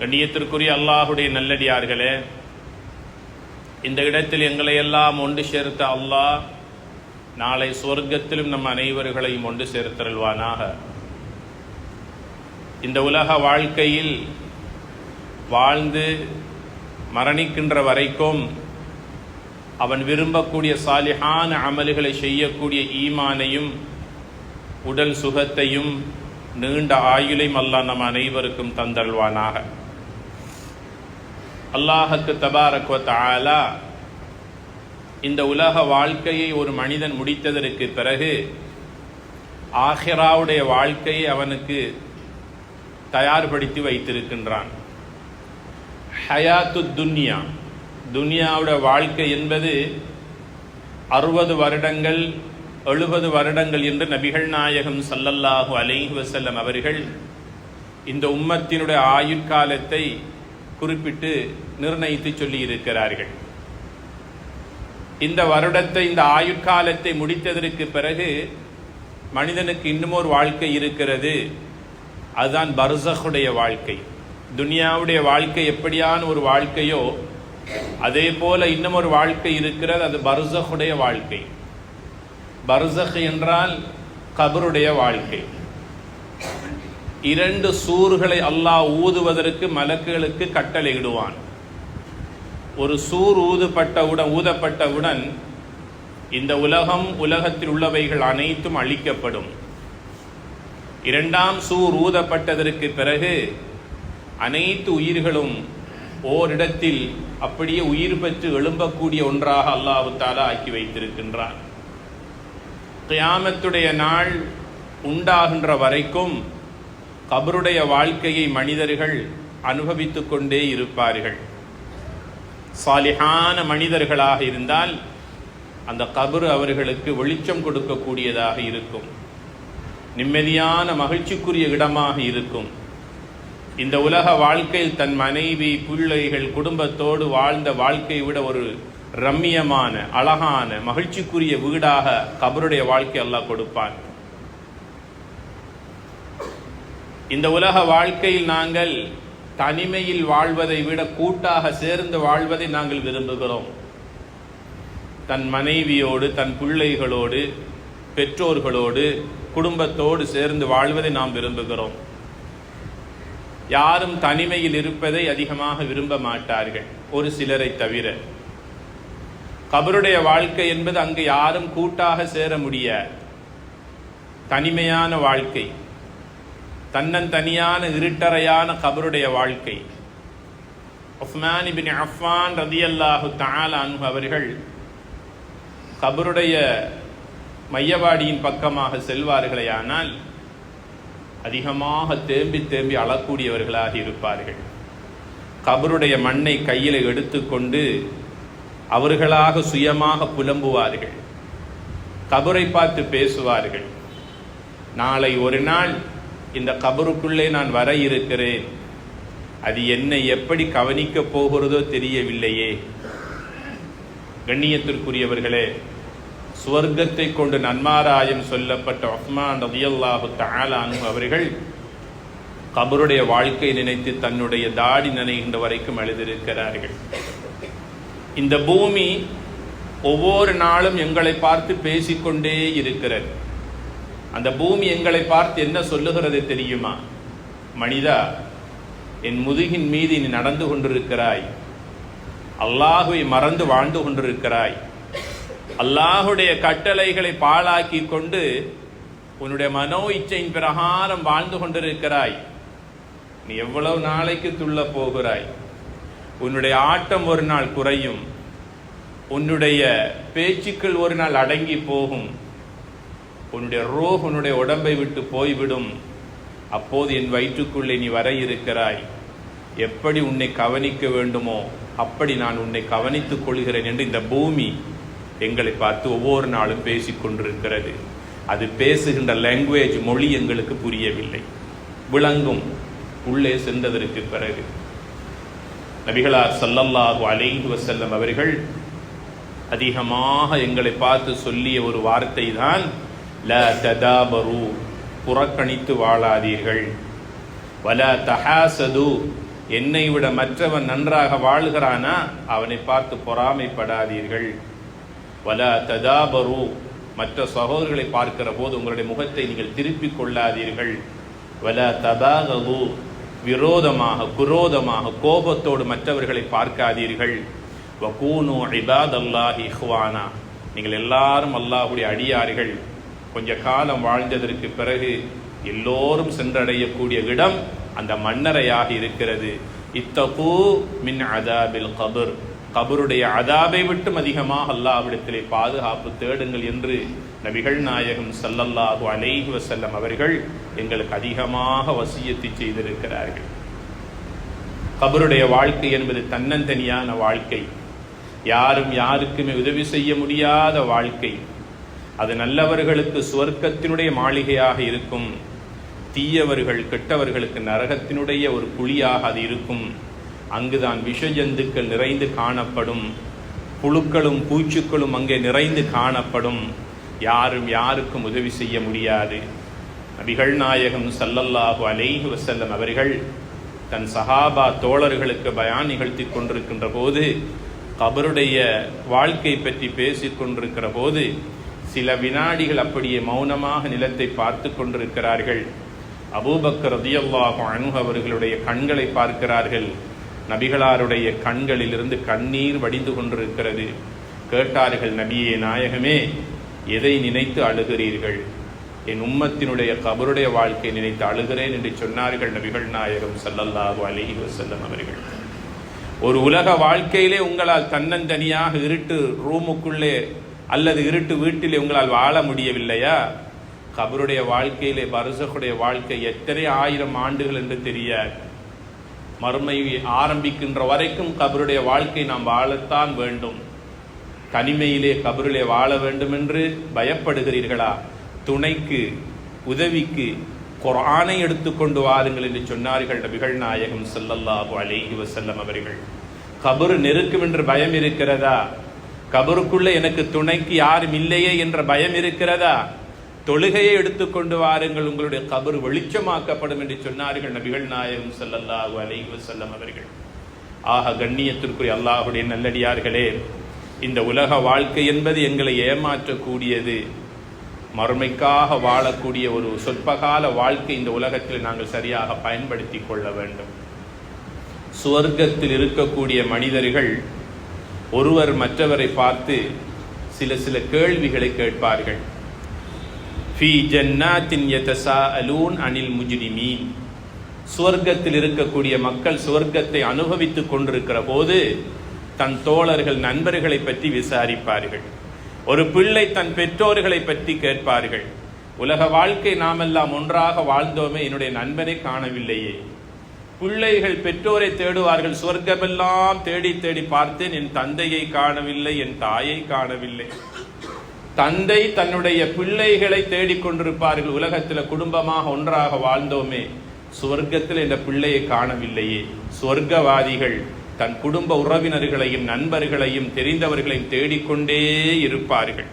கண்ணியத்திற்குரிய அல்லாஹுடைய நல்லடியார்களே இந்த இடத்தில் எங்களை எல்லாம் ஒன்று சேர்த்த அல்லாஹ் நாளை சுவர்க்கத்திலும் நம் அனைவர்களையும் ஒன்று சேர்த்தருள்வானாக. இந்த உலக வாழ்க்கையில் வாழ்ந்து மரணிக்கின்ற வரைக்கும் அவன் விரும்பக்கூடிய சாலிஹான அமல்களை செய்யக்கூடிய ஈமானையும் உடல் சுகத்தையும் நீண்ட ஆயுளையும் அல்லாஹ் நம் அனைவருக்கும் தந்தல்வானாக அல்லாஹுக்கு தபாரக்வத் ஆலா இந்த உலக வாழ்க்கையை ஒரு மனிதன் முடித்ததற்கு பிறகு ஆஹிராவுடைய வாழ்க்கையை அவனுக்கு தயார்படுத்தி வைத்திருக்கின்றான். ஹயாத்து துன்யா. துன்யாவோட வாழ்க்கை என்பது அறுபது வருடங்கள் எழுபது வருடங்கள் என்று நபிகள் நாயகம் சல்லல்லாஹு அலைஹி வசல்லம் அவர்கள் இந்த உம்மத்தினுடைய ஆயுட்காலத்தை குறிப்பிட்டு நிர்ணயித்து சொல்லியிருக்கிறார்கள். இந்த வருடத்தை இந்த ஆயுட்காலத்தை முடித்ததற்கு பிறகு மனிதனுக்கு இன்னும் ஒரு வாழ்க்கை இருக்கிறது. அதுதான் பர்சகுடைய வாழ்க்கை. துனியாவுடைய வாழ்க்கை எப்படியான ஒரு வாழ்க்கையோ அதே போல இன்னும் ஒரு வாழ்க்கை இருக்கிறது. அது பர்சகுடைய வாழ்க்கை. பர்சக் என்றால் கபருடைய வாழ்க்கை. இரண்டு சூர்களை அல்லாஹ் ஊதுவதற்கு மலக்குகளுக்கு கட்டளையிடுவான். ஒரு சூர் ஊதுப்பட்டவுடன் ஊதப்பட்டவுடன் இந்த உலகம் உலகத்தில் உள்ளவைகள் அனைத்தும் அழிக்கப்படும். இரண்டாம் சூர் ஊதப்பட்டதற்கு பிறகு அனைத்து உயிர்களும் ஓரிடத்தில் அப்படியே உயிர் பெற்று எழும்பக்கூடிய ஒன்றாக அல்லாஹு தாலா ஆக்கி வைத்திருக்கின்றான். கியாமத்துடைய நாள் உண்டாகின்ற வரைக்கும் கபருடைய வாழ்க்கையை மனிதர்கள் அனுபவித்து கொண்டே இருப்பார்கள். சாலிஹான மனிதர்களாக இருந்தால் அந்த கபரு அவர்களுக்கு வெளிச்சம் கொடுக்கக்கூடியதாக இருக்கும். நிம்மதியான மகிழ்ச்சிக்குரிய இடமாக இருக்கும். இந்த உலக வாழ்க்கையில் தன் மனைவி பிள்ளைகள் குடும்பத்தோடு வாழ்ந்த வாழ்க்கையை விட ஒரு ரம்மியமான அழகான மகிழ்ச்சிக்குரிய வீடாக கபருடைய வாழ்க்கை அல்லாஹ் கொடுப்பான். இந்த உலக வாழ்க்கையில் நாங்கள் தனிமையில் வாழ்வதை விட கூட்டாக சேர்ந்து வாழ்வதை நாங்கள் விரும்புகிறோம். தன் மனைவியோடு தன் பிள்ளைகளோடு பெற்றோர்களோடு குடும்பத்தோடு சேர்ந்து வாழ்வதை நாம் விரும்புகிறோம். யாரும் தனிமையில் இருப்பதை அதிகமாக விரும்ப மாட்டார்கள் ஒரு சிலரை தவிர. கபருடைய வாழ்க்கை என்பது அங்கு யாரும் கூட்டாக சேர முடியாது. தனிமையான வாழ்க்கை. தன்னந்தனியான இருட்டறையான கபருடைய வாழ்க்கை. உஸ்மான் பின் அஃபான் ரதியல்லாஹு தாலான் அவர்கள் கபருடைய மையவாடியின் பக்கமாக செல்வார்களே ஆனால் அதிகமாக தேம்பி தேம்பி அழக்கூடியவர்களாக இருப்பார்கள். கபருடைய மண்ணை கையில் எடுத்துக்கொண்டு அவர்களாக சுயமாக புலம்புவார்கள். கபரை பார்த்து பேசுவார்கள். நாளை ஒரு நாள் இந்த கபருக்குள்ளே நான் வர இருக்கிறேன். அது என்னை எப்படி கவனிக்கப் போகிறதோ தெரியவில்லையே. கண்ணியத்திற்குரியவர்களே சுவர்க்கத்தை கொண்டு நன்மாராயம் சொல்லப்பட்ட ஒஹ்மான் ரதியல்லாஹு தாலானு அவர்கள் கபருடைய வாழ்க்கை நினைத்து தன்னுடைய தாடி நினைகின்ற வரைக்கும் எழுதியிருக்கிறார்கள் இந்த பூமி ஒவ்வொரு நாளும் எங்களை பார்த்து பேசிக்கொண்டே இருக்கிறது. அந்த பூமி எங்களை பார்த்து என்ன சொல்லுகிறது தெரியுமா? மனிதா என் முதுகின் மீது நீ நடந்து கொண்டிருக்கிறாய். அல்லாஹுவை மறந்து வாழ்ந்து கொண்டிருக்கிறாய். அல்லாஹுடைய கட்டளைகளை பாழாக்கி கொண்டு உன்னுடைய மனோ இச்சையின் பிரகாரம் வாழ்ந்து கொண்டிருக்கிறாய். நீ எவ்வளவு நாளைக்கு துள்ள போகிறாய்? உன்னுடைய ஆட்டம் ஒரு நாள் குறையும். உன்னுடைய பேச்சுக்கள் ஒரு நாள் அடங்கி போகும். உன்னுடைய ரோகனுடைய உன்னுடைய உடம்பை விட்டு போய்விடும். அப்போது என் வயிற்றுக்குள்ளே நீ வர இருக்கிறாய். எப்படி உன்னை கவனிக்க வேண்டுமோ அப்படி நான் உன்னை கவனித்துக் கொள்கிறேன் என்று இந்த பூமி எங்களை பார்த்து ஒவ்வொரு நாளும் பேசிக்கொண்டிருக்கிறது அது பேசுகின்ற லாங்குவேஜ் மொழி எங்களுக்கு புரியவில்லை. விளங்கும். உள்ளே சென்றதற்கு பிறகு. நபிகளார் சல்லல்லாஹு அலைஹி வசல்லம் அவர்கள் அதிகமாக எங்களை பார்த்து சொல்லிய ஒரு வார்த்தை தான் ல ததாபரு புறக்கணித்து வாழாதீர்கள். வல தஹாசது என்னை விட மற்றவன் நன்றாக வாழ்கிறானா அவனை பார்த்து பொறாமைப்படாதீர்கள். வல ததாபரு மற்ற சகோதரர்களை பார்க்கிற போது உங்களுடைய முகத்தை நீங்கள் திருப்பிக் கொள்ளாதீர்கள். வல ததாகவு விரோதமாக குரோதமாக கோபத்தோடு மற்றவர்களை பார்க்காதீர்கள். வகூனு இபாத் இஹ்வானா நீங்கள் எல்லாரும் அல்லாஹுடைய அடியார்கள். கொஞ்ச காலம் வாழ்ந்ததற்கு பிறகு எல்லோரும் சென்றடையக்கூடிய இடம் அந்த மன்னரையாக இருக்கிறது. இத்தகு மின் அதாபில் கபர். கபருடைய அதாபை விட்டும் அதிகமாக அல்லாவிடத்திலே பாதுகாப்பு தேடுங்கள் என்று நபிகள் நாயகம் சல்லல்லாஹு அலைஹி வசல்லம் அவர்கள் எங்களுக்கு அதிகமாக வசியத்தை செய்திருக்கிறார்கள். கபருடைய வாழ்க்கை என்பது தன்னந்தனியான வாழ்க்கை. யாரும் யாருக்குமே உதவி செய்ய முடியாத வாழ்க்கை. அது நல்லவர்களுக்கு சுவர்க்கத்தினுடைய மாளிகையாக இருக்கும். தீயவர்கள் கெட்டவர்களுக்கு நரகத்தினுடைய ஒரு குழியாக அது இருக்கும். அங்குதான் விஷஜந்துக்கள் நிறைந்து காணப்படும். புழுக்களும் பூச்சுக்களும் அங்கே நிறைந்து காணப்படும். யாரும் யாருக்கும் உதவி செய்ய முடியாது. நபிகள் நாயகம் சல்லல்லாஹு அலைஹி வசல்லம் அவர்கள் தன் சஹாபா தோழர்களுக்கு பயான் நிகழ்த்தி கொண்டிருக்கின்ற போது கபருடைய வாழ்க்கை பற்றி பேசிக் கொண்டிருக்கிற போது சில வினாடிகள் அப்படியே மௌனமாக நிலத்தை பார்த்து கொண்டிருக்கிறார்கள். அபூபக்கர் ரதியல்லாஹு அணு அவர்களுடைய கண்களை பார்க்கிறார்கள். நபிகளாருடைய கண்களிலிருந்து கண்ணீர் வடிந்து கொண்டிருக்கிறது. கேட்டார்கள் நபியே நாயகமே எதை நினைத்து அழுகிறீர்கள்? என் உம்மத்தினுடைய கபருடைய வாழ்க்கை நினைத்து அழுகிறேன் என்று சொன்னார்கள் நபிகள் நாயகம் சல்லல்லாஹு அலைஹி வசல்லம் அவர்கள். ஒரு உலக வாழ்க்கையிலே உங்களால் தன்னந்தனியாக இருட்டு ரூமுக்குள்ளே அல்லது இருட்டு வீட்டிலே உங்களால் வாழ முடியவில்லையா? கபருடைய வாழ்க்கையிலே பருசகுடைய வாழ்க்கை எத்தனை ஆயிரம் ஆண்டுகள் என்று தெரியாது மறுமை ஆரம்பிக்கின்ற வரைக்கும் கபருடைய வாழ்க்கை நாம் வாழத்தான் வேண்டும். தனிமையிலே கபருளே வாழ வேண்டும் என்று பயப்படுகிறீர்களா? துணைக்கு உதவிக்கு குரானை எடுத்துக்கொண்டு வாருங்கள் என்று சொன்னார்கள் நபிகள் நாயகம் ஸல்லல்லாஹு அலேஹி வசல்லம் அவர்கள். கபரு நெருக்கும் என்று பயம் இருக்கிறதா? கபருக்குள்ளே எனக்கு துணைக்கு யாரும் இல்லையே என்ற பயம் இருக்கிறதா? தொழுகையை எடுத்துக்கொண்டு வாருங்கள் உங்களுடைய கபரு வெளிச்சமாக்கப்படும் என்று சொன்னார்கள் நபிகள் நாயகம் சல்லல்லாஹு அலைஹி செல்லம் அவர்கள். ஆக கண்ணியத்திற்குரிய அல்லாஹுடைய நல்லடியார்களே இந்த உலக வாழ்க்கை என்பது எங்களை ஏமாற்றக்கூடியது. மறுமைக்காக வாழக்கூடிய ஒரு சொற்பகால வாழ்க்கை இந்த உலகத்தில் நாங்கள் சரியாக பயன்படுத்தி கொள்ள வேண்டும். சுவர்க்கத்தில் இருக்கக்கூடிய மனிதர்கள் ஒருவர் மற்றவரை பார்த்து சில சில கேள்விகளை கேட்பார்கள். ஃபி ஜன்னாத்தின் யதசாஅலூன் அனில் முஜ்ரிமீன். சுவர்க்கத்தில் இருக்கக்கூடிய மக்கள் சுவர்க்கத்தை அனுபவித்துக் கொண்டிருக்கிற போது தன் தோழர்கள் நண்பர்களை பற்றி விசாரிப்பார்கள். ஒரு பிள்ளை தன் பெற்றோர்களை பற்றி கேட்பார்கள். உலக வாழ்க்கை நாமெல்லாம் ஒன்றாக வாழ்ந்தோமே என்னுடைய நண்பனை காணவில்லையே. பிள்ளைகள் பெற்றோரை தேடுவார்கள். சொர்க்கமெல்லாம் தேடி தேடி பார்த்தேன். என் தந்தையை காணவில்லை என் தாயை காணவில்லை. தந்தை தன்னுடைய பிள்ளைகளை தேடிக்கொண்டிருப்பார்கள் உலகத்தில் குடும்பமாக ஒன்றாக வாழ்ந்தோமே. சுவர்க்கத்தில் இந்த பிள்ளையை காணவில்லையே. சுவர்க்கவாதிகள் தன் குடும்ப உறவினர்களையும் நண்பர்களையும் தெரிந்தவர்களையும் தேடிக்கொண்டே இருப்பார்கள்.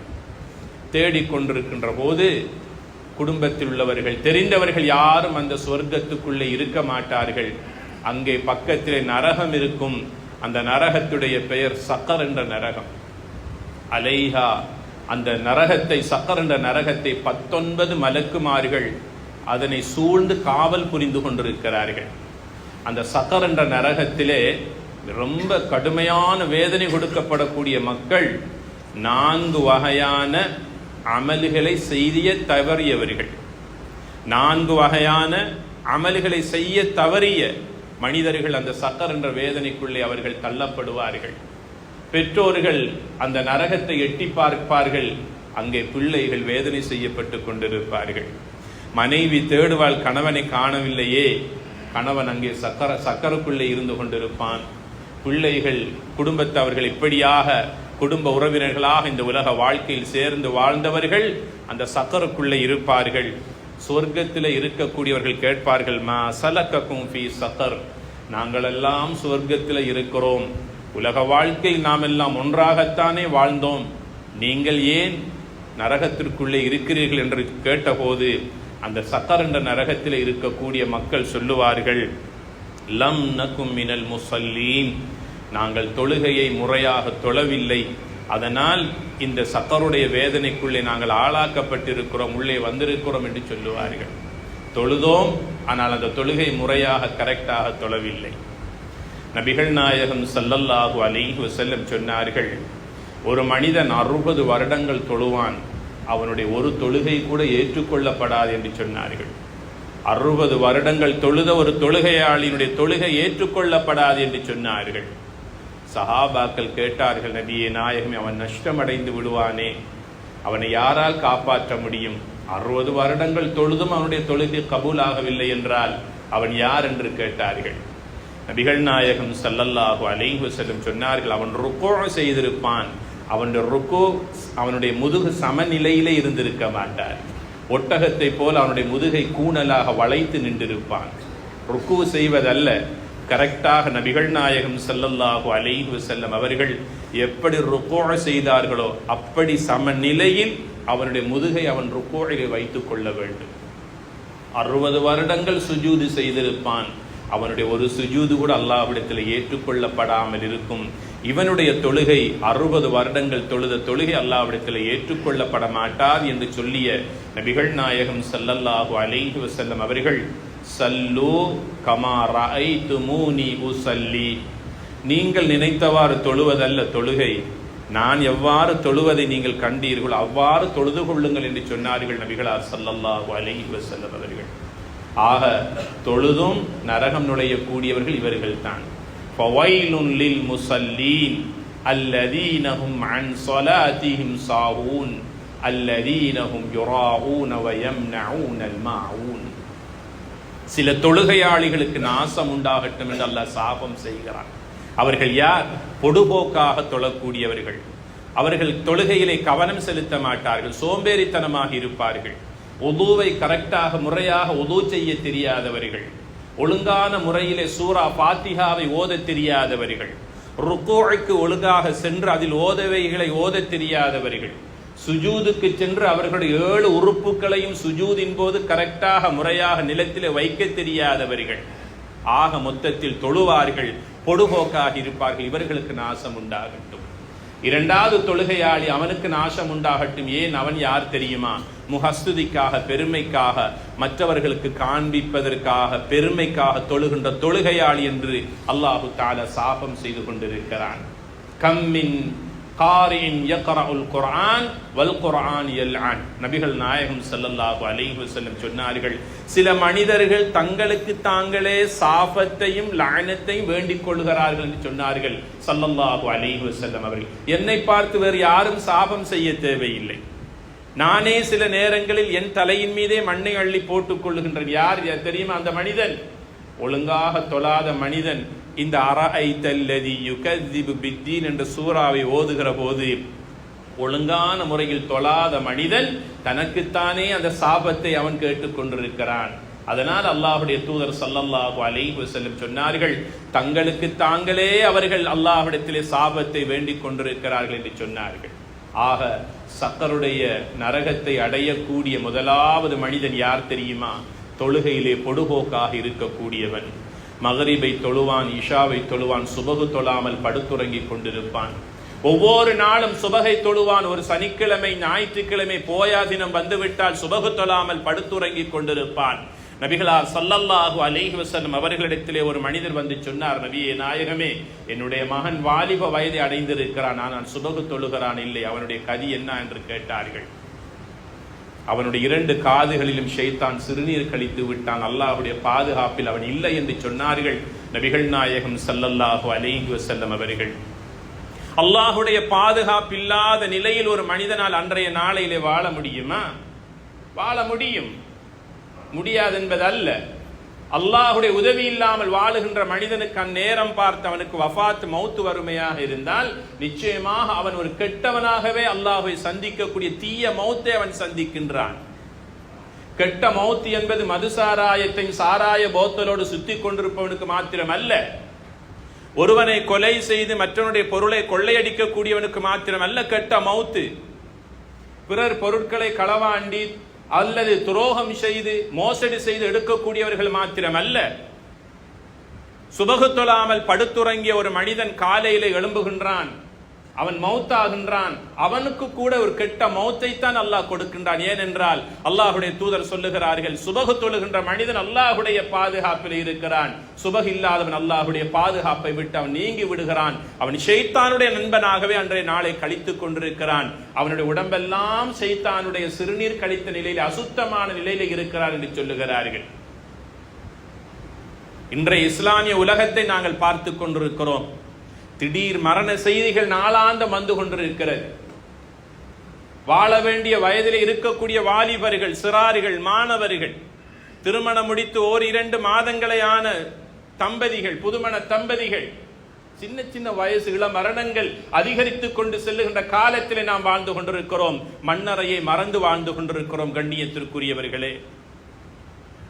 தேடிக்கொண்டிருக்கின்ற போது குடும்பத்தில் உள்ளவர்கள் தெரிந்தவர்கள் யாரும் அந்த சொர்க்கத்துக்குள்ளே இருக்க மாட்டார்கள். அங்கே பக்கத்திலே நரகம் இருக்கும். அந்த நரகத்துடைய பெயர் சக்கர் என்ற நரகம். அலைஹா அந்த நரகத்தை சக்கர் என்ற நரகத்தை பத்தொன்பது மலக்குமார்கள் அதனை சூழ்ந்து காவல் புரிந்து கொண்டிருக்கிறார்கள். அந்த சக்கர் என்ற நரகத்திலே ரொம்ப கடுமையான வேதனை கொடுக்கப்படக்கூடிய மக்கள் நான்கு வகையான அமல்களை செய்ய தவறியவர்கள். நான்கு வகையான அமல்களை செய்ய தவறிய மனிதர்கள் அந்த சக்கர் என்ற வேதனைக்குள்ளே அவர்கள் தள்ளப்படுவார்கள். பெற்றோர்கள் அந்த நரகத்தை எட்டி பார்ப்பார்கள். அங்கே பிள்ளைகள் வேதனை செய்யப்பட்டு கொண்டிருப்பார்கள். மனைவி தேடுவாள் கணவனை காணவில்லையே. கணவன் அங்கே சக்கர சக்கரக்குள்ளே இருந்து கொண்டிருப்பான். பிள்ளைகள் குடும்பத்தை அவர்கள் இப்படியாக குடும்ப உறவினர்களாக இந்த உலக வாழ்க்கையில் சேர்ந்து வாழ்ந்தவர்கள் அந்த சக்கருக்குள்ளே இருப்பார்கள். சொர்க்கத்தில் இருக்கக்கூடியவர்கள் கேட்பார்கள் மா சலக்கக்கும் ஃபி சக்கர். நாங்களெல்லாம் சொர்க்கத்தில் இருக்கிறோம். உலக வாழ்க்கையில் நாம் எல்லாம் ஒன்றாகத்தானே வாழ்ந்தோம். நீங்கள் ஏன் நரகத்திற்குள்ளே இருக்கிறீர்கள் என்று கேட்டபோது அந்த சக்கர் என்ற நரகத்தில் இருக்கக்கூடிய மக்கள் சொல்லுவார்கள் லம் நக்கும் மினல் முசல்லீன். நாங்கள் தொழுகையை முறையாக தொழவில்லை. அதனால் இந்த சக்கருடைய வேதனைக்குள்ளே நாங்கள் ஆளாக்கப்பட்டிருக்கிறோம் உள்ளே வந்திருக்கிறோம் என்று சொல்லுவார்கள். தொழுதோம் ஆனால் அந்த தொழுகை முறையாக கரெக்டாக தொழவில்லை. நபிகள் நாயகம் சல்லல்லாஹு அலைஹி வஸல்லம் சொன்னார்கள் ஒரு மனிதன் அறுபது வருடங்கள் தொழுவான் அவனுடைய ஒரு தொழுகை கூட ஏற்றுக்கொள்ளப்படாது என்று சொன்னார்கள். அறுபது வருடங்கள் தொழுத ஒரு தொழுகையாளியினுடைய தொழுகை ஏற்றுக்கொள்ளப்படாது என்று சொன்னார்கள். சஹாபாக்கள் கேட்டார்கள் நபியே நாயகமே அவன் நஷ்டமடைந்து விடுவானே. அவனை யாரால் காப்பாற்ற முடியும்? அறுபது வருடங்கள் தொழுதும் அவனுடைய தொழுகை கபூலாகவில்லை என்றால் அவன் யார் என்று கேட்டார்கள். நபிகள் நாயகம் சல்லல்லாஹு அலைஹு செல்லும் சொன்னார்கள் அவன் ருக்கோ செய்திருப்பான். அவனுடைய ருக்கோ அவனுடைய முதுகு சமநிலையிலே இருந்திருக்க மாட்டார். ஒட்டகத்தை போல் அவனுடைய முதுகை கூணலாக வளைத்து நின்றிருப்பான். ருக்கு செய்வதல்ல கரெக்டாக நபிகள் நாயகம் ஸல்லல்லாஹு அலைஹு செல்லம் அவர்கள் எப்படி ருக்கோழ செய்தார்களோ அப்படி சமநிலையில் அவனுடைய முதுகை அவன் ருக்கோழிலே வைத்துக் கொள்ள வேண்டும். அறுபது வருடங்கள் சுஜூது செய்திருப்பான். அவனுடைய ஒரு சுஜூது கூட அல்லாவிடத்தில் ஏற்றுக்கொள்ளப்படாமல் இருக்கும். இவனுடைய தொழுகை அறுபது வருடங்கள் தொழுத தொழுகை அல்லாவிடத்தில் ஏற்றுக்கொள்ளப்பட மாட்டார் என்று சொல்லிய நபிகள் நாயகம் ஸல்லல்லாஹு அலைஹி வசல்லம் அவர்கள் சல்லு கமா ரஐதுமூனி உஸல்லி நீங்கள் நினைத்தவாறு தொழுவதல்ல தொழுகை. நான் எவ்வாறு தொழுவதை நீங்கள் கண்டீர்களோ அவ்வாறு தொழுது கொள்ளுங்கள் என்று சொன்னார்கள் நபிகளார் ஸல்லல்லாஹு அலைஹி வஸல்லம் அவர்கள். ஆக தொழுதும் நரகம் நுழையக்கூடியவர்கள் இவர்கள் தான் முசல்லீன். லில் அல்லதீனஹும் அன் ஸலாத்திஹிம் சாவூன் அல்லதீனஹும் யுராஊன வ யம்னஊனல் மாஊன். சில தொழுகையாளிகளுக்கு நாசம் உண்டாகட்டும் என்று அல்லாஹ் சாபம் செய்கிறான். அவர்கள் யார்? பொடுபோக்காக தொழக்கூடியவர்கள். அவர்கள் தொழுகையிலே கவனம் செலுத்த மாட்டார்கள் சோம்பேறித்தனமாக இருப்பார்கள். ஒதுவை கரெக்டாக முறையாக ஒது செய்ய தெரியாதவர்கள். ஒழுங்கான முறையிலே சூரா பாத்திகாவை ஓத தெரியாதவர்கள். ருக்கோழைக்கு ஒழுங்காக சென்று அதில் ஓதவைகளை ஓத தெரியாதவர்கள். சுஜூதுக்கு சென்று அவர்களுடைய ஏழு உறுப்புகளையும் சுஜூதின் போது கரெக்டாக முறையாக நிலத்திலே வைக்க தெரியாதவர்கள். ஆக மொத்தத்தில் தொழுவார்கள் பொடுபோக்காக இருப்பார்கள் இவர்களுக்கு நாசம் உண்டாகட்டும். இரண்டாவது தொழுகையாளி அவனுக்கு நாசம் உண்டாகட்டும். ஏன்? அவன் யார் தெரியுமா? முகஸ்துதிக்காக பெருமைக்காக மற்றவர்களுக்கு காண்பிப்பதற்காக பெருமைக்காக தொழுகின்ற தொழுகையாளி என்று அல்லாஹு தால சாபம் செய்து கொண்டிருக்கிறான். கம்மின் காரின் யக்ரஉல் குர்ஆன் வல் குர்ஆன் நபிகள் நாயகம் ஸல்லல்லாஹு அலைஹி வஸல்லம் சொன்னார்கள் சில மனிதர்கள் தங்களுக்கு தாங்களே சாபத்தையும் லாயனத்தையும் வேண்டிக் கொள்கிறார்கள் என்று சொன்னார்கள். ஸல்லல்லாஹு அலைஹி வஸல்லம் அவர்கள் என்னை பார்த்து வேறு யாரும் சாபம் செய்ய தேவையில்லை. நானே சில நேரங்களில் என் தலையின் மீதே மண்ணை அள்ளி போட்டுக் கொள்ளுகின்றேன். யார் தெரியுமா அந்த மனிதன்? ஒழுங்காக தொழாத மனிதன். இந்த அரஐத்தல்லதி யுகதிபு பித்தீன் என்ற சூறாவை ஓதுகிற போது ஒழுங்கான முறையில் தொழாத மனிதன் தனக்குத்தானே அந்த சாபத்தை அவன் கேட்டுக்கொண்டிருக்கிறான் அதனால் அல்லாஹுடைய தூதர் சல்லல்லாஹு அலைஹி வஸல்லம் சொன்னார்கள் தங்களுக்கு தாங்களே அவர்கள் அல்லாஹ்விடத்திலே சாபத்தை வேண்டிக் கொண்டிருக்கிறார்கள் என்று சொன்னார்கள். ஆக சக்கருடைய நரகத்தை அடையக்கூடிய முதலாவது மனிதன் யார் தெரியுமா? தொழுகையிலே பொடுபோக்காக இருக்கக்கூடியவன். மகரிபை தொழுவான் இஷாவை தொழுவான் சுபகு தொழாமல் படுத்துறங்கிக் கொண்டிருப்பான். ஒவ்வொரு நாளும் சுபகை தொழுவான். ஒரு சனிக்கிழமை ஞாயிற்றுக்கிழமை போயா தினம் வந்துவிட்டால் சுபகு தொழாமல் படுத்துறங்கிக் கொண்டிருப்பான். நபிகளார் சல்லல்லாஹு அலேஹி வசல்லம் அவர்களிடத்திலே ஒரு மனிதர் வந்து சொன்னார் நபியே நாயகமே என்னுடைய மகன் வாலிப வயதை அடைந்திருக்கிறான். ஆனால் சுபகு தொழுகிறான் இல்லை. அவனுடைய கதி என்ன? என்று கேட்டார்கள். அவனுடைய இரண்டு காதுகளிலும் ஷைத்தான் சிறுநீர் கழித்து விட்டான். அல்லாஹுடைய பாதுகாப்பில் அவன் இல்லை என்று சொன்னார்கள். நபிகள் நாயகம் சல்லல்லாஹு அலைஹி வசல்லம் அவர்கள். அல்லாஹுடைய பாதுகாப்பில்லாத நிலையில் ஒரு மனிதனால் அன்றைய நாளையிலே வாழ முடியுமா? வாழ முடியும். முடியாது என்பது அல்ல அல்லாஹுடைய உதவி இல்லாமல் வாழுகின்ற மனிதனுக்கு அந்நேரம் பார்த்து அவனுக்கு வஃபாத் மௌத்து வறுமையாக இருந்தால் நிச்சயமாக அவன் ஒரு கெட்டவனாகவே அல்லாஹை சந்திக்கக்கூடிய தீய மௌத்தை அவன் சந்திக்கின்றான். கெட்ட மௌத்து என்பது மது சாராயத்தை சாராய போத்தலோடு சுத்தி கொண்டிருப்பவனுக்கு மாத்திரம் அல்ல ஒருவனை கொலை செய்து மற்றவனுடைய பொருளை கொள்ளையடிக்கக்கூடியவனுக்கு மாத்திரம் அல்ல கெட்ட மௌத்து பிறர் பொருட்களை களவாண்டி அல்லது துரோகம் செய்து மோசடி செய்து எடுக்கக்கூடியவர்கள் மாத்திரம் அல்ல சுபகு தொழாமல் படுத்துறங்கிய ஒரு மனிதன் காலையில எழும்புகின்றான். அவன் மௌத்தாகின்றான். அவனுக்கு கூட ஒரு கெட்ட மௌத்தை தான் அல்லாஹ் கொடுக்கின்றான். ஏனென்றால் அல்லாஹுடைய தூதர் சொல்லுகிறார்கள் சுபகு தொழுகின்ற மனிதன் அல்லாஹுடைய பாதுகாப்பில் இருக்கிறான். சுபகு இல்லாதவன் அல்லாஹுடைய பாதுகாப்பை விட்டு அவன் நீங்கி விடுகிறான். அவன் ஷெய்தானுடைய நண்பனாகவே அன்றைய நாளை கழித்துக் கொண்டிருக்கிறான். அவனுடைய உடம்பெல்லாம் ஷெய்தானுடைய சிறுநீர் கழித்த நிலையில் அசுத்தமான நிலையில இருக்கிறார் என்று சொல்லுகிறார்கள். இன்றைய இஸ்லாமிய உலகத்தை நாங்கள் பார்த்து கொண்டிருக்கிறோம். திடீர் மரண செய்திகள் நாளாந்தம் வந்து கொண்டிருக்கிறது. வாழ வேண்டிய வயதில் இருக்கக்கூடிய வாலிபர்கள் சிறார்கள் மாணவர்கள் திருமணம் முடித்து ஓர் இரண்டு மாதங்களையான ஆன தம்பதிகள் புதுமண தம்பதிகள் சின்ன சின்ன வயசுகள மரணங்கள் அதிகரித்துக் கொண்டு செல்லுகின்ற காலத்திலே நாம் வாழ்ந்து கொண்டிருக்கிறோம். மண்ணறையை மறந்து வாழ்ந்து கொண்டிருக்கிறோம் கண்ணியத்திற்குரியவர்களே.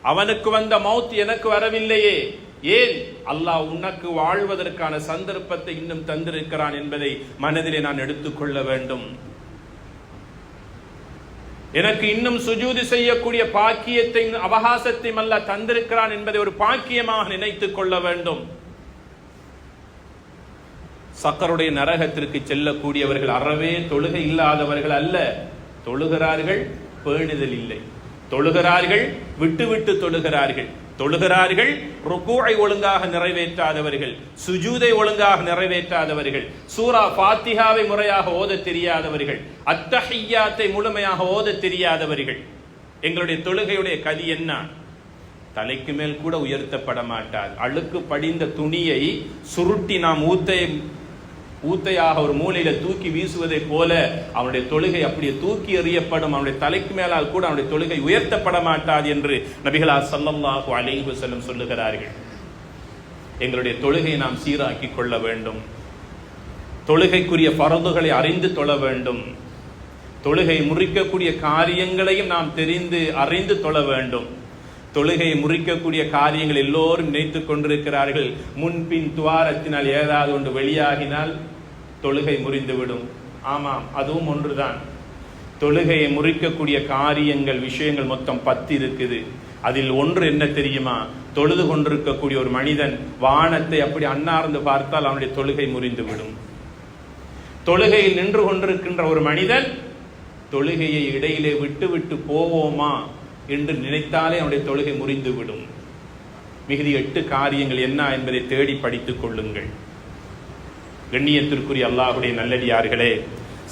அவனுக்கு வந்த மௌத் எனக்கு வரவில்லையே. ஏன் அல்லாஹ் உனக்கு வாழ்வதற்கான சந்தர்ப்பத்தை இன்னும் தந்திருக்கிறான் என்பதை மனதிலே நான் எடுத்துக்கொள்ள வேண்டும். எனக்கு இன்னும் சுஜூதி செய்யக்கூடிய பாக்கியத்தை அவகாசத்தை அல்ல தந்திருக்கிறான் என்பதை ஒரு பாக்கியமாக நினைத்துக் கொள்ள வேண்டும். சக்கருடைய நரகத்திற்கு செல்லக்கூடியவர்கள் அறவே தொழுகை இல்லாதவர்கள் அல்ல. தொழுகிறார்கள் பேணுதல் இல்லை. தொழுகிறார்கள் விட்டு விட்டு தொழுகிறார்கள். தொழுகிறார்கள் ருக்கூஐ ஒழுங்காக நிறைவேற்றாதவர்கள் சுஜூதை ஒழுங்காக நிறைவேற்றாதவர்கள் சூரா பாத்திகாவை முறையாக ஓத தெரியாதவர்கள் அத்தஹையாத்தை முழுமையாக ஓத தெரியாதவர்கள். எங்களுடைய தொழுகையுடைய கதி என்ன? தலைக்கு மேல் கூட உயர்த்தப்பட மாட்டார். அழுக்கு படிந்த துணியை சுருட்டி நாம் ஊத்தை ஊத்தையாக ஒரு மூலையில தூக்கி வீசுவதை போல அவனுடைய தொழுகை அப்படியே தூக்கி எறியப்படும். அவனுடைய தலைக்கு மேலால் கூட அவனுடைய தொழுகை உயர்த்தப்பட மாட்டாது என்று நபிகளா சல்லல்லாஹு அலைஹு செல்லும் சொல்லுகிறார்கள். எங்களுடைய தொழுகையை நாம் சீராக்கி கொள்ள வேண்டும். தொழுகைக்குரிய பரந்துகளை அறிந்து தொழ வேண்டும். தொழுகை முறிக்கக்கூடிய காரியங்களையும் நாம் தெரிந்து அறிந்து தொழ வேண்டும். தொழுகையை முறிக்கக்கூடிய காரியங்கள் எல்லோரும் நினைத்துக் கொண்டிருக்கிறார்கள். முன்பின் துவாரத்தினால் ஏதாவது ஒன்று வெளியாகினால் தொழுகை முறிந்துவிடும். ஆமாம் அதுவும் ஒன்றுதான். தொழுகையை முறிக்கக்கூடிய காரியங்கள் விஷயங்கள் மொத்தம் பத்து இருக்குது. அதில் ஒன்று என்ன தெரியுமா? தொழுது கொண்டிருக்கக்கூடிய ஒரு மனிதன் வானத்தை அப்படி அன்னார்ந்து பார்த்தால் அவனுடைய தொழுகை முறிந்துவிடும். தொழுகையில் நின்று கொண்டிருக்கின்ற ஒரு மனிதன் தொழுகையை இடையிலே விட்டு விட்டு போவோமா என்று நினைத்தாலே அவனுடைய தொழுகை முறிந்துவிடும். மிகுதி எட்டு காரியங்கள் என்ன என்பதை தேடி படித்துக் கொள்ளுங்கள். கண்ணியத்திற்குரிய அல்லாஹுடைய நல்லடியார்களே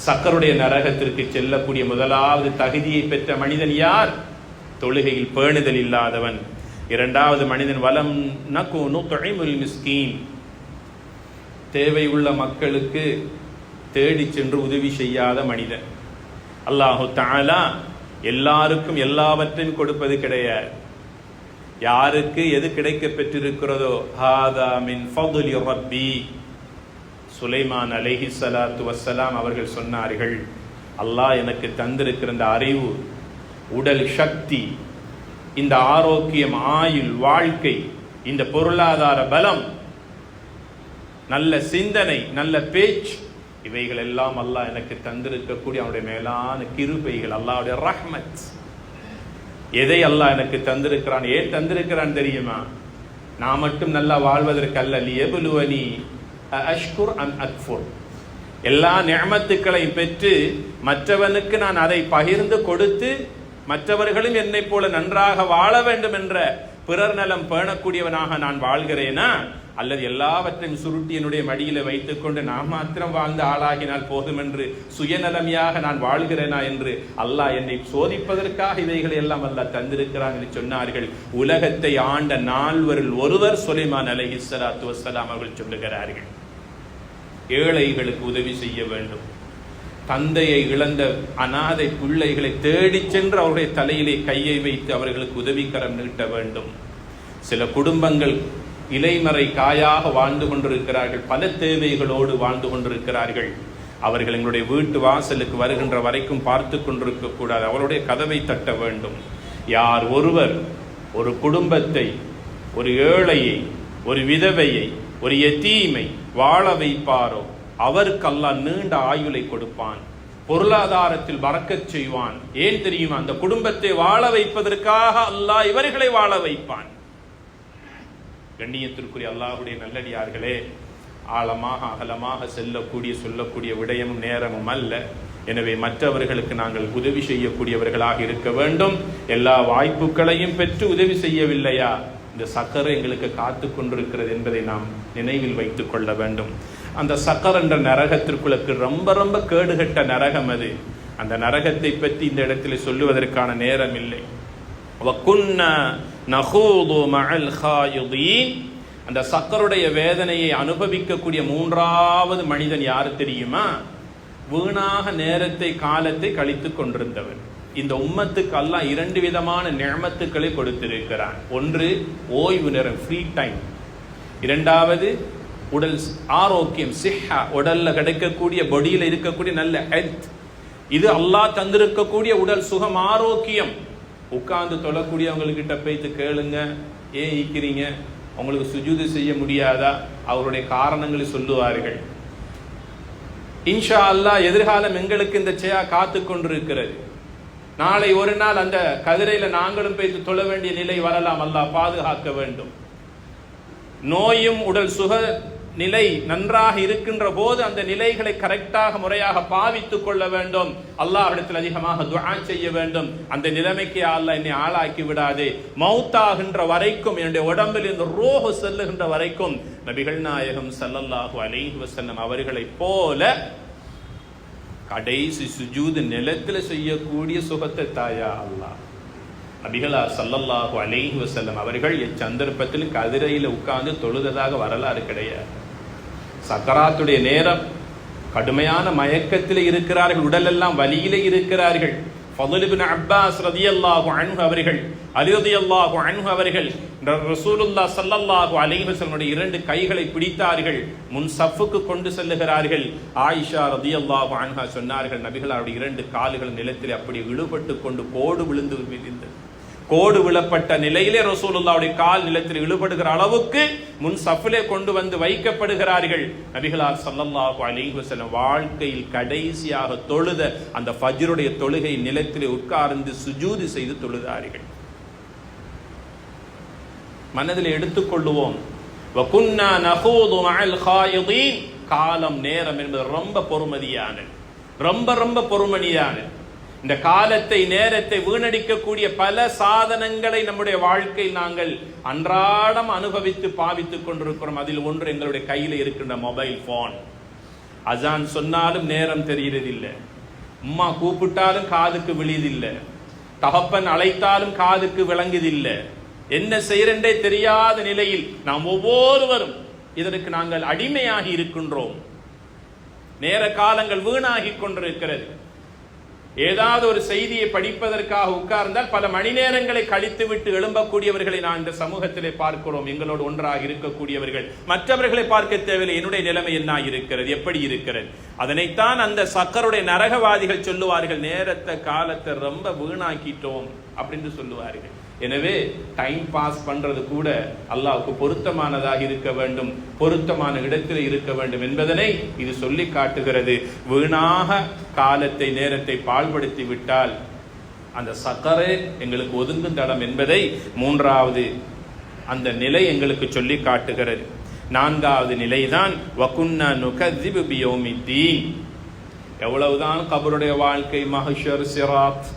சக்கருடைய நரகத்திற்கு செல்லக்கூடிய முதலாவது தகுதியை பெற்ற மனிதன் யார்? தொழுகையில் பேணுதல் இல்லாதவன். இரண்டாவது மனிதன் வலம் நகூனு மிஸ்கீன். தேவை உள்ள மக்களுக்கு தேடி சென்று உதவி செய்யாத மனிதன். அல்லாஹு தாலா எல்லாருக்கும் எல்லாவற்றையும் கொடுப்பது கிடையாது. யாருக்கு எது கிடைக்க பெற்றிருக்கிறதோ ஹாதா மின் ஃபதுலி ரப்பி. சுலைமான் அலைஹி சலாத்து வசலாம் அவர்கள் சொன்னார்கள் அல்லாஹ் எனக்கு தந்திருக்கிற இந்த அறிவு உடல் சக்தி இந்த ஆரோக்கியம் ஆயுள் வாழ்க்கை இந்த பொருளாதார பலம் நல்ல சிந்தனை நல்ல பேச்சு இவைகள் எல்லாம் அல்லாஹ் எனக்கு தந்திருக்கக்கூடிய அவனுடைய மேலான கிருபைகள் அல்லாவுடைய ரஹ்மத். எதை அல்லாஹ் எனக்கு தந்திருக்கிறான் ஏன் தந்திருக்கிறான் தெரியுமா? நான் மட்டும் நல்லா வாழ்வதற்கு அல்ல லியபுலுவனி அஷ்குர் அன் அக்ஃபுர். எல்லா நியமத்துக்களையும் பெற்று மற்றவனுக்கு நான் அதை பகிர்ந்து கொடுத்து மற்றவர்களும் என்னை போல நன்றாக வாழ வேண்டும் என்ற பிறர் நலம் பேணக்கூடியவனாக நான் வாழ்கிறேனா? அல்லது எல்லாவற்றையும் சுருட்டி என்னுடைய மடியில வைத்துக்கொண்டு நான் மாத்திரம் வாழ்ந்து ஆளாகினால் போதும் என்று சுயநலமையாக நான் வாழ்கிறேனா என்று அல்லாஹ் என்னை சோதிப்பதற்காக இவைகளை எல்லாம் அல்லாஹ் தந்திருக்கிறான் என்று சொன்னார்கள். உலகத்தை ஆண்ட நால்வரில் ஒருவர் சுலைமான் அலஹி சலாத்து வசலாம் அவர்கள் சொல்லுகிறார்கள். ஏழைகளுக்கு உதவி செய்ய வேண்டும். தந்தையை இழந்த அனாதை பிள்ளைகளை தேடிச் சென்று அவருடைய தலையிலே கையை வைத்து அவர்களுக்கு உதவிக்கரம் நீட்ட வேண்டும். சில குடும்பங்கள் இலைமறை காயாக வாழ்ந்து கொண்டிருக்கிறார்கள். பல தேவைகளோடு வாழ்ந்து கொண்டிருக்கிறார்கள். அவர்கள் எங்களுடைய வீட்டு வாசலுக்கு வருகின்ற வரைக்கும் பார்த்து கொண்டிருக்க கூடாது. அவருடைய கதவை தட்ட வேண்டும். யார் ஒருவர் ஒரு குடும்பத்தை ஒரு ஏழையை ஒரு விதவையை ஒரு எத்தீமை வாழ வைப்பாரோ? அவருக்கு அல்லாஹ் நீண்ட ஆயுளை கொடுப்பான். பொருளாதாரத்தில் வரக்கச் செய்வான். ஏன் தெரியுமா? அந்த குடும்பத்தை வாழ வைப்பதற்காக அல்லாஹ் இவர்களை வாழ வைப்பான். கண்ணியத்திற்குரிய அல்லாஹுடைய நல்லடியார்களே ஆழமாக அகலமாக செல்லக்கூடிய சொல்லக்கூடிய விடயமும் நேரமும் அல்ல. எனவே மற்றவர்களுக்கு நாங்கள் உதவி செய்யக்கூடியவர்களாக இருக்க வேண்டும். எல்லா வாய்ப்புகளையும் பெற்று உதவி செய்யவில்லையா? இந்த சக்கர் எங்களுக்கு காத்து கொண்டிருக்கிறது என்பதை நாம் நினைவில் வைத்து கொள்ள வேண்டும். அந்த சக்கர் என்ற நரகத்திற்குள்ளக்கு ரொம்ப ரொம்ப கேடுகட்ட நரகம் அது. அந்த நரகத்தை பற்றி இந்த இடத்துல சொல்லுவதற்கான நேரம் இல்லை. அந்த சக்கருடைய வேதனையை அனுபவிக்கக்கூடிய மூன்றாவது மனிதன் யார் தெரியுமா? வீணாக நேரத்தை காலத்தை கழித்து கொண்டிருந்தவன். இந்த உம்மத்துக்கு அல்லாஹ் இரண்டு விதமான நியமத்துக்களை கொடுத்திருக்கிறான். ஒன்று ஓய்வு நேரம் ஃப்ரீ டைம் இரண்டாவது உடல் ஆரோக்கியம் சிஹா உடலில் கிடைக்கக்கூடிய பொடியில் இருக்கக்கூடிய நல்ல ஹெல்த் இது அல்லாஹ் தந்திருக்கக்கூடிய உடல் சுகம் ஆரோக்கியம். உட்கார்ந்து தொழக்கூடியவங்கக்கிட்ட போய்த்து கேளுங்க ஏன் ஈக்கிறீங்க அவங்களுக்கு சுஜூதி செய்ய முடியாதா? அவருடைய காரணங்களை சொல்லுவார்கள். இன்ஷா அல்லாஹ் எதிர்காலம் எங்களுக்கு இந்த செயா காத்து கொண்டிருக்கிறது. நாளை ஒரு நாள் அந்த கதிரையில நாங்களும் போய்த்து தொழ வேண்டிய நிலை வரலாம். அல்லாஹ் பாதுகாக்க வேண்டும். நோயும் உடல் சுக நிலை நன்றாக இருக்கின்ற போது அந்த நிலைகளை கரெக்டாக முறையாக பாவித்துக் கொள்ள வேண்டும். அல்லாஹிடத்தில் அதிகமாக துவா செய்ய வேண்டும். அந்த நிலைமைக்கு அல்ல என்னை ஆளாக்கி விடாதே. மௌத்தாகின்ற வரைக்கும் என்னுடைய உடம்பில் இந்த ரோஹு செல்லுகின்ற வரைக்கும் நபிகள் நாயகம் சல்லல்லாஹு அலைஹி வசல்லம் அவர்களைப் போல கடைசி சுஜூது நிலத்தில் செய்யக்கூடிய சுகத்தை தாயா அல்லாஹ் நபிகளா சல்லல்லாஹு அலைஹி வசல்லம் அவர்கள் எச்சந்தர்ப்பத்தில் கதிரையில் உட்கார்ந்து தொழுததாக வரலாறு கிடையாது. சக்கராத்துடைய நேரம் கடுமையான மயக்கத்தில் இருக்கிறார்கள் உடலெல்லாம் வலியில இருக்கிறார்கள். ஃபதுல் அப்பாஸ் ரதி அல்லாஹு அன்ஹு அவர்கள் அலிரதி அல்லாஹு அன்ஹு அவர்கள் ரசூலுல்லாஹ் சல்லல்லாஹு அலிஹசனுடைய இரண்டு கைகளை பிடித்தார்கள் முன் சஃப்புக்கு கொண்டு செல்லுகிறார்கள். ஆயிஷா ரதி அல்லாஹு அன்ஹா சொன்னார்கள் நபிகளாருடைய இரண்டு கால்கள் நிலத்தில் அப்படி இழுபட்டு கொண்டு கோடு விழுந்து விழுந்தது கோடு விழப்பட்ட நிலையிலே ரசூலுல்லாவுடைய கால் நிலத்தில் இழுபடுகிற அளவுக்கு முன் சஃபிலே கொண்டு வந்து வைக்கப்படுகிறார்கள். நபிகளார் சல்லல்லாஹு அலிஹசலம் வாழ்க்கையில் கடைசியாக தொழுத அந்த ஃபஜ்ருடைய தொழுகை நிலத்திலே உட்கார்ந்து சுஜூதி செய்து தொழுதார்கள். மனதில் எடுத்துக்கொள்ளுவோம் வகுன்னா காலம் நேரம் என்பது ரொம்ப பொறுமதியானது ரொம்ப ரொம்ப பொறுமதியானது இந்த காலத்தை நேரத்தை வீணடிக்கக்கூடிய பல சாதனங்களை நம்முடைய வாழ்க்கையில் நாங்கள் அன்றாடம் அனுபவித்து பாவித்துக் கொண்டிருக்கிறோம். அதில் ஒன்று எங்களுடைய கையில் இருக்கின்ற மொபைல் போன் அஜான் சொன்னாலும் நேரம் தெரிகிறதில்லை. உம்மா கூப்பிட்டாலும் காதுக்கு விழியதில்லை. தகப்பன் அழைத்தாலும் காதுக்கு விளங்குதில்லை. என்ன செய்யறண்டே தெரியாத நிலையில் நாம் ஒவ்வொருவரும் இதற்கு நாங்கள் அடிமையாகி இருக்கின்றோம். நேர காலங்கள் வீணாகி கொண்டிருக்கிறது. ஏதாவது ஒரு செய்தியை படிப்பதற்காக உட்கார்ந்தால் பல மணி நேரங்களை கழித்து விட்டு எழும்பக்கூடியவர்களை நான் இந்த சமூகத்திலே பார்க்கிறோம். எங்களோடு ஒன்றாக இருக்கக்கூடியவர்கள். மற்றவர்களை பார்க்க தேவையில்லை. என்னுடைய நிலைமை என்ன இருக்கிறது? எப்படி இருக்கிறது? அதனைத்தான் அந்த சக்கருடைய நரகவாதிகள் சொல்லுவார்கள். நேரத்தை காலத்தை ரொம்ப வீணாக்கிட்டோம் அப்படின்னு சொல்லுவார்கள். எனவே டைம் பாஸ் பண்றது கூட அல்லாவுக்கு பொருத்தமானதாக இருக்க வேண்டும் பொருத்தமான இடத்தில் இருக்க வேண்டும் என்பதனை இது சொல்லி காட்டுகிறது. வீணாக காலத்தை நேரத்தை பாழ்படுத்தி விட்டால் அந்த சக்கரே எங்களுக்கு ஒதுங்கும் தடம் என்பதை மூன்றாவது அந்த நிலை எங்களுக்கு சொல்லி காட்டுகிறது. நான்காவது நிலைதான் வகுன்னா நுகதிபு பியோமித்தீன். எவ்வளவுதான் கபருடைய வாழ்க்கை மகேஷர் சிராத்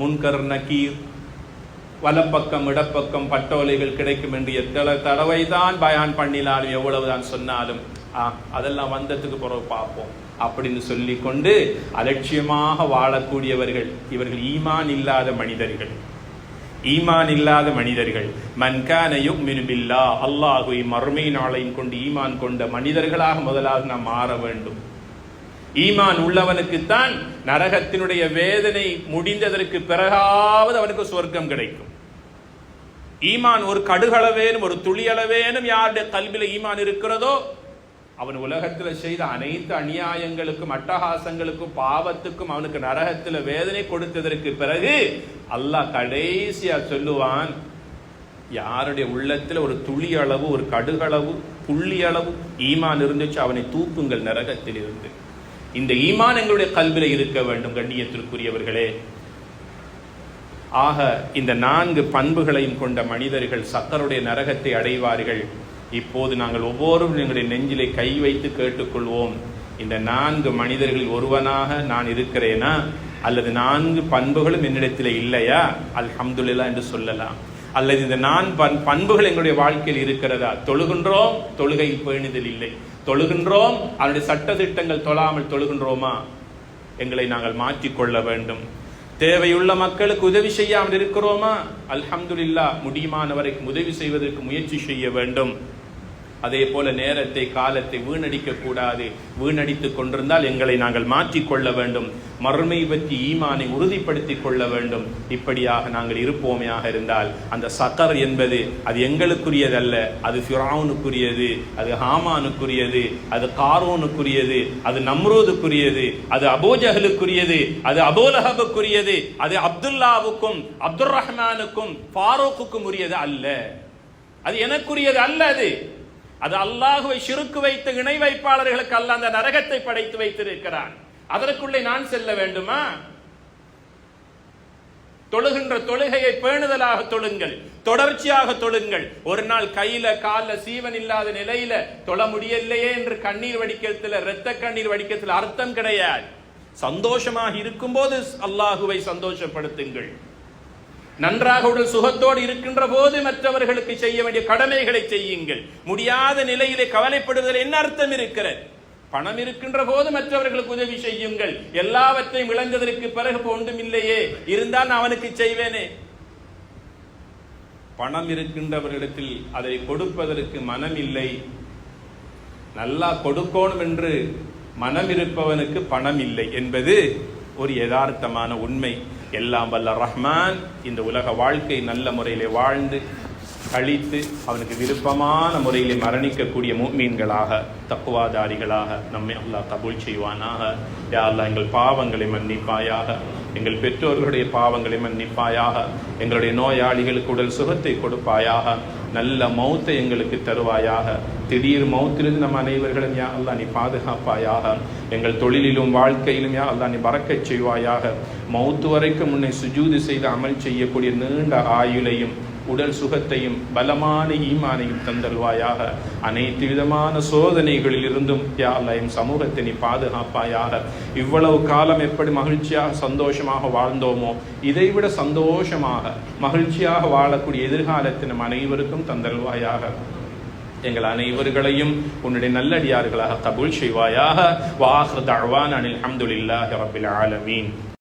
முன்கர் நக்கீர் வலப்பக்கம் இடப்பக்கம் பட்டோலைகள் கிடைக்கும் என்று எத்தனை தடவை தான் பயான் பண்ணினாலும் எவ்வளவுதான் சொன்னாலும் ஆ அதெல்லாம் வந்ததுக்கு பிறகு பார்ப்போம். அப்படின்னு சொல்லி கொண்டு அலட்சியமாக வாழக்கூடியவர்கள் இவர்கள் ஈமான் இல்லாத மனிதர்கள். ஈமான் இல்லாத மனிதர்கள். மன்கான யுக்மினு அல்லாஹுவை மறுமை நாளையும் கொண்டு ஈமான் கொண்ட மனிதர்களாக முதலாக நாம் மாற வேண்டும். ஈமான் உள்ளவனுக்குத்தான் நரகத்தினுடைய வேதனை முடிந்ததற்கு பிறகாவது அவனுக்கு சொர்க்கம் கிடைக்கும். ஈமான் ஒரு கடுகளவேனும் ஒரு துளியளவேனும் யாருடைய கல்வியில ஈமான் இருக்கிறதோ அவன் உலகத்தில் செய்த அனைத்து அநியாயங்களுக்கும் அட்டகாசங்களுக்கும் பாவத்துக்கும் அவனுக்கு நரகத்தில் வேதனை கொடுத்ததற்கு பிறகு அல்லாஹ் கடைசியா சொல்லுவான் யாருடைய உள்ளத்தில் ஒரு துளி அளவு ஒரு கடுகளவு புள்ளி அளவு ஈமான் இருந்துச்சு அவனை தூக்குங்கள் நரகத்தில் இருந்து இந்த ஈமான் எங்களுடைய கல்வியில் இருக்க வேண்டும் கண்ணியத்திற்குரியவர்களே. ஆக இந்த நான்கு பண்புகளையும் கொண்ட மனிதர்கள் சக்கருடைய நரகத்தை அடைவார்கள். இப்போது நாங்கள் ஒவ்வொருவரும் எங்களுடைய நெஞ்சிலே கை வைத்து கேட்டுக்கொள்வோம். இந்த நான்கு மனிதர்களில் ஒருவனாக நான் இருக்கிறேனா? அல்லது நான்கு பண்புகளும் என்னிடத்தில் இல்லையா? அல்ஹம்துலில்லாஹ் என்று சொல்லலாம். அல்லது இந்த நான் பண் பண்புகள் எங்களுடைய வாழ்க்கையில் இருக்கிறதா? தொழுகின்றோம் தொழுகையில் பேணுதல் இல்லை. தொழுகின்றோம் அதனுடைய சட்ட திட்டங்கள் தொழாமல் தொழுகின்றோமா? எங்களை நாங்கள் மாற்றிக்கொள்ள வேண்டும். தேவையுள்ள மக்களுக்கு உதவி செய்யாமல் இருக்கிறோமா? அல்ஹம்துல்லா முடியுமான வரைக்கும் உதவி செய்வதற்கு முயற்சி செய்ய வேண்டும். அதே போல நேரத்தை காலத்தை வீணடிக்க கூடாது வீணடித்துக் கொண்டிருந்தால் எங்களை நாங்கள் மாற்றிக்கொள்ள வேண்டும். மறுமை பற்றி ஈமானை உறுதிப்படுத்திக் கொள்ள வேண்டும். இப்படியாக நாங்கள் இருப்போமையாக இருந்தால் அந்த சக்கர் என்பது அது எங்களுக்குரியதல்ல. அது ஃபிரௌனுக்குரியது அது ஹாமானுக்குரியது அது காரோனுக்குரியது அது நம்ரோதுக்குரியது அது அபோஜஹலுக்குரியது அது அபோலஹபுக்குரியது அது அப்துல்லாவுக்கும் அப்துல் ரஹ்மானுக்கும் ஃபாரூக்குக்கும் உரியது அல்ல. அது எனக்குரியது அல்ல அது. அது அல்லாஹுவை சிறுக்கு வைத்த இணை வைப்பாளர்களுக்கு அல்ல அந்த நரகத்தை படைத்து வைத்திருக்கிறான். அதற்குள்ளே நான் செல்ல வேண்டுமா? தொழுகின்ற தொழுகையை பேணுதலாக தொழுங்கள் தொடர்ச்சியாக தொழுங்கள். ஒரு நாள் கையில கால சீவன் இல்லாத நிலையில தொழ முடியலையே என்று கண்ணீர் வடிக்கிறதுல இரத்த கண்ணீர் வடிக்கிறதுல அர்த்தம் கிடையாது. சந்தோஷமாக இருக்கும்போது அல்லாஹுவை சந்தோஷப்படுத்துங்கள். நன்றாக உடல் சுகத்தோடு இருக்கின்ற போது மற்றவர்களுக்கு செய்ய வேண்டிய கடமைகளை செய்யுங்கள். முடியாத நிலையிலே கவலைப்படுவதில் என்ன அர்த்தம் இருக்கிறது? பணம் இருக்கின்ற போது மற்றவர்களுக்கு உதவி செய்யுங்கள். எல்லாவற்றையும் இழந்ததற்கு பிறகு ஒன்றும் இல்லையே. இருந்தால் நான் அவனுக்கு செய்வேனே. பணம் இருக்கின்றவர்களிடத்தில் அதை கொடுப்பதற்கு மனம் இல்லை. நல்லா கொடுக்கணும் என்று மனம் இருப்பவனுக்கு பணம் இல்லை என்பது ஒரு யதார்த்தமான உண்மை. எல்லாம் வல்ல ரஹ்மான். இந்த உலக வாழ்க்கை நல்ல முறையிலே வாழ்ந்து கழித்து அவனுக்கு விருப்பமான முறையிலே மரணிக்கக்கூடிய மூமீன்களாக தக்குவாதாரிகளாக நம்மை அல்லாஹ் கபூல் செய்வானாக. யா எங்கள் பாவங்களை மன்னிப்பாயாக. எங்கள் பெற்றோர்களுடைய பாவங்களை மன்னிப்பாயாக. எங்களுடைய நோயாளிகளுக்கு உடல் சுகத்தை கொடுப்பாயாக. நல்ல மௌத்தை எங்களுக்கு தருவாயாக. திடீர் மௌத்திலிருந்து நம் அனைவர்களும் யா அல்லாஹ் நீ பாதுகாப்பாயாக எங்கள் தொழிலிலும் வாழ்க்கையிலும் யா அல்லாஹ் நீ பறக்கச் செய்வாயாக. மௌத்து வரைக்கும் உன்னை சுஜூதி செய்து அமல் செய்யக்கூடிய நீண்ட ஆயுளையும் உடல் சுகத்தையும் பலமான ஈமானையும் தந்தல்வாயாக அனைத்து விதமான சோதனைகளில் இருந்தும் யா அல்லாஹ் என் சமூகத்தை நீ பாதுகாப்பாயாக. இவ்வளவு காலம் எப்படி மகிழ்ச்சியாக சந்தோஷமாக வாழ்ந்தோமோ இதைவிட சந்தோஷமாக மகிழ்ச்சியாக வாழக்கூடிய எதிர்காலத்தினம் அனைவருக்கும் தந்தல்வாயாக எங்கள் அனைவர்களையும் உன்னுடைய நல்லடியார்களாக கபூல் செய்வாயாக. வாஹர் தழ்வான் அனில் அஹமதுல்லாஹி ரபில் ஆலமீன்.